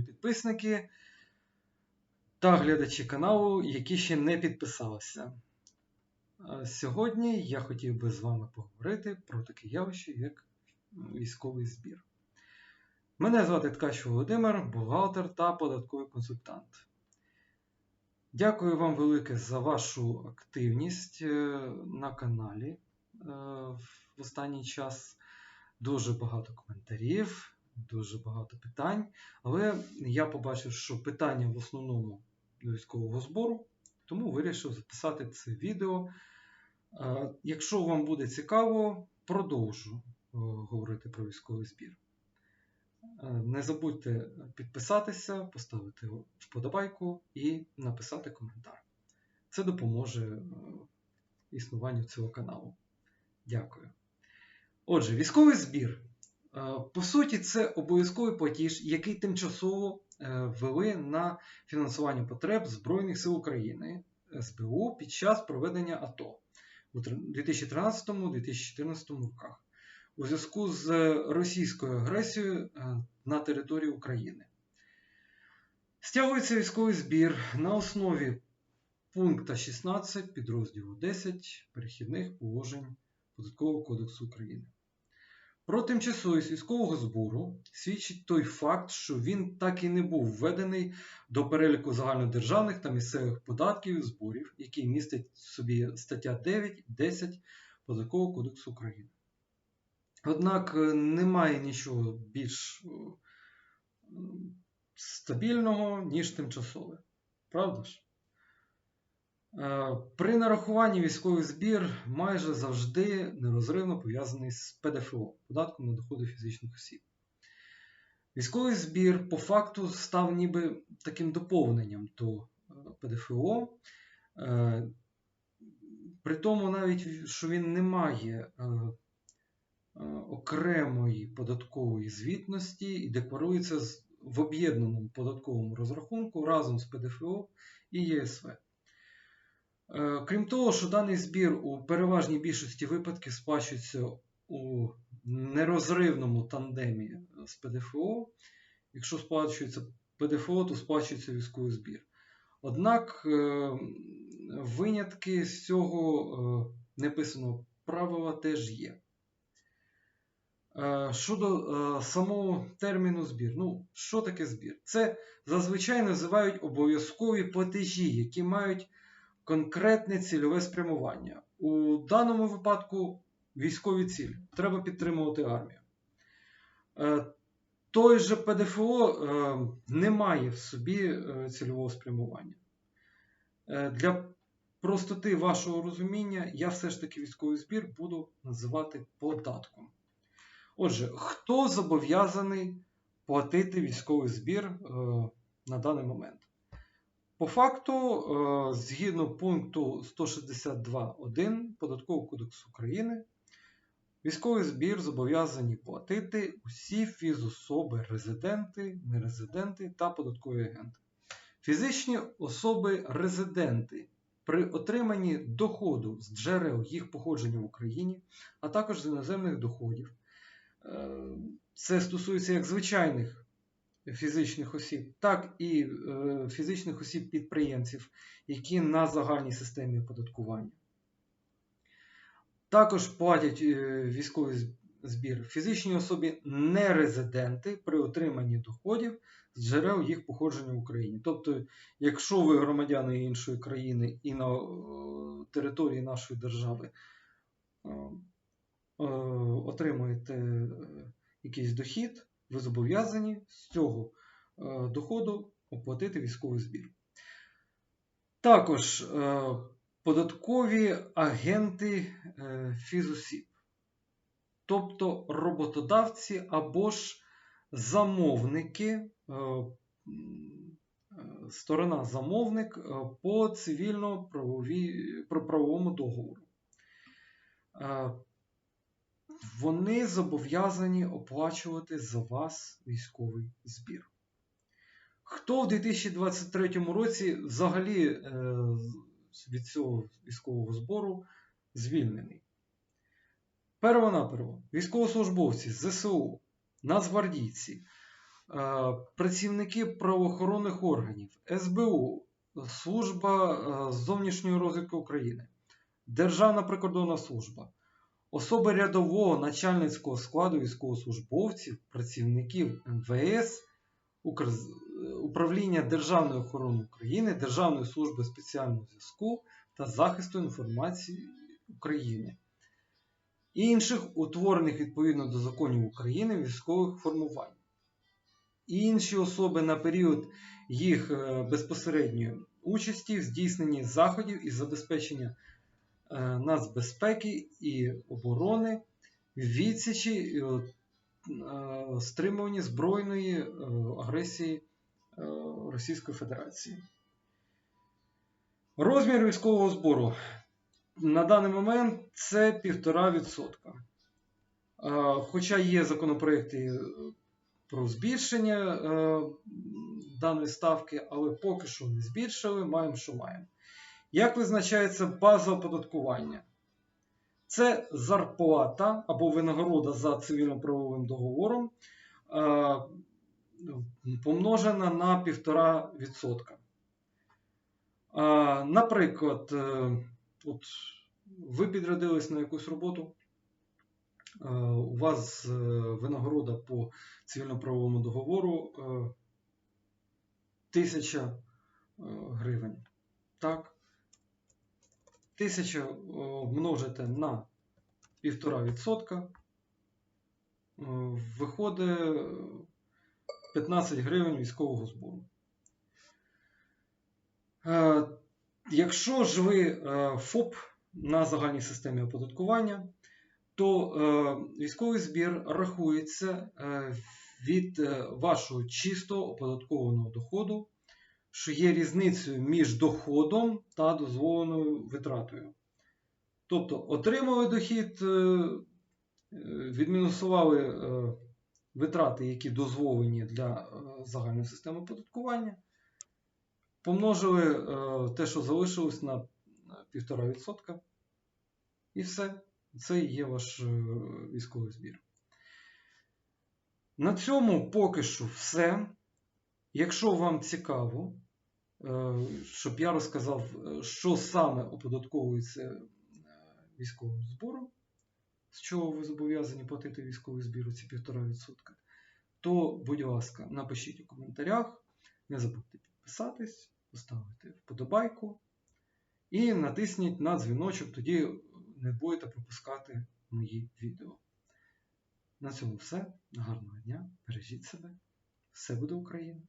підписники та глядачі каналу, які ще не підписалися. Сьогодні я хотів би з вами поговорити про таке явище, як військовий збір. Мене звати Ткач Володимир, бухгалтер та податковий консультант. Дякую вам велике за вашу активність е, на каналі е, в останній час. Дуже багато коментарів, дуже багато питань. Але я побачив, що питання в основному до військового збору, тому вирішив записати це відео. Е, Якщо вам буде цікаво, продовжу е, говорити про військовий збір. Е, Не забудьте підписатися, поставити вподобайку і написати коментар. Це допоможе існуванню цього каналу. Дякую. Отже, військовий збір. Е, По суті, це обов'язковий платіж, який тимчасово е, ввели на фінансування потреб Збройних сил України СБУ під час проведення АТО у 2013-2014 роках у зв'язку з російською агресією е, на території України. Стягується військовий збір на основі пункта 16 підрозділу 10 перехідних положень Податкового кодексу України. Про тимчасовість військового збору свідчить той факт, що він так і не був введений до переліку загальнодержавних та місцевих податків і зборів, який містить в собі стаття 9 10 Податкового кодексу України. Однак е, немає нічого більш е, стабільного, ніж тимчасове. Правда ж? Е, При нарахуванні військовий збір майже завжди нерозривно пов'язаний з ПДФО податком на доходи фізичних осіб. Військовий збір по факту став ніби таким доповненням до е, ПДФО, Е, при тому навіть, що він не має окремої податкової звітності і декларується в об'єднаному податковому розрахунку разом з ПДФО і ЄСВ. Е, Крім того, що даний збір у переважній більшості випадків сплачується у нерозривному тандемі з ПДФО. Якщо сплачується ПДФО, то сплачується військовий збір. Однак е, винятки з цього е, неписаного правила теж є. Щодо самого терміну збір. Ну, що таке збір? Це зазвичай називають обов'язкові платежі, які мають конкретне цільове спрямування. У даному випадку військові цілі. Треба підтримувати армію. Е, Той же ПДФО е, не має в собі е, цільового спрямування. Для простоти вашого розуміння, я все ж таки військовий збір буду називати податком. Отже, хто зобов'язаний платити військовий збір на даний момент? По факту, е, згідно пункту 162.1 Податкового кодексу України, військовий збір зобов'язані платити усі фізособи, резиденти, нерезиденти та податкові агенти. Фізичні особи-резиденти при отриманні доходу з джерел їх походження в Україні, а також з іноземних доходів. Е, Це стосується як звичайних фізичних осіб, так і е, фізичних осіб-підприємців, які на загальній системі оподаткування. Також платять е, військовий збір фізичні особи нерезиденти при отриманні доходів з джерел їх походження в Україні. Тобто, якщо ви громадяни іншої країни і на е, території нашої держави отримуєте якийсь дохід, ви зобов'язані з цього е, доходу оплатити військовий збір. Також е, податкові агенти е, фізосіб, тобто роботодавці або ж замовники, сторона замовник по цивільно-правовому договору. Вони зобов'язані оплачувати за вас військовий збір. Хто в 2023 році взагалі е, від цього військового збору звільнений? Перво-наперво, військовослужбовці, ЗСУ, нацгвардійці, Е, Працівники правоохоронних органів, СБУ, Служба е, зовнішньої розвідки України, Державна прикордонна служба, особи рядового начальницького складу військовослужбовців, працівників МВС, Управління Державної охорони України, Державної служби спеціального зв'язку та захисту інформації України, інших утворених відповідно до законів України військових формувань. І Інші особи на період їх е, безпосередньої участі в здійсненні заходів із забезпечення нацбезпеки і оборони, відсічі і е, стримуванні збройної е, агресії е, Російської Федерації. Розмір військового збору на даний момент це 1,5%. Е, Хоча є законопроекти е, про збільшення е, даної ставки, але поки що не збільшили, маємо, що маємо. Як визначається база оподаткування? Це зарплата або винагорода за цивільно-правовим договором е, помножена на 1,5%. Е, наприклад, е, от ви підрядились на якусь роботу, у вас винагорода по цивільно-правовому договору е, 1000 е, гривень. Так? 1000 е, множите на 1,5%, е, виходить 15 гривень військового збору. Е, Якщо ж ви ФОП на загальній системі оподаткування, то військовий збір рахується від вашого чисто оподаткованого доходу, що є різницею між доходом та дозволеною витратою. Тобто отримали дохід, е, е, відмінусували е, витрати, які дозволені для загальної системи оподаткування, помножили те, що залишилось на 1,5%, і все. Це є ваш військовий збір. На цьому поки що все. Якщо вам цікаво, е, щоб я розказав, е, що саме оподатковується е, військовим збором, з чого ви зобов'язані платити військовий збір ці 1,5%, то, будь ласка, напишіть у коментарях. Не забудьте підписатись, поставити вподобайку і натисніть на дзвіночок, тоді не будете пропускати мої відео. На цьому все. Гарного дня. Бережіть себе. Все буде Україна!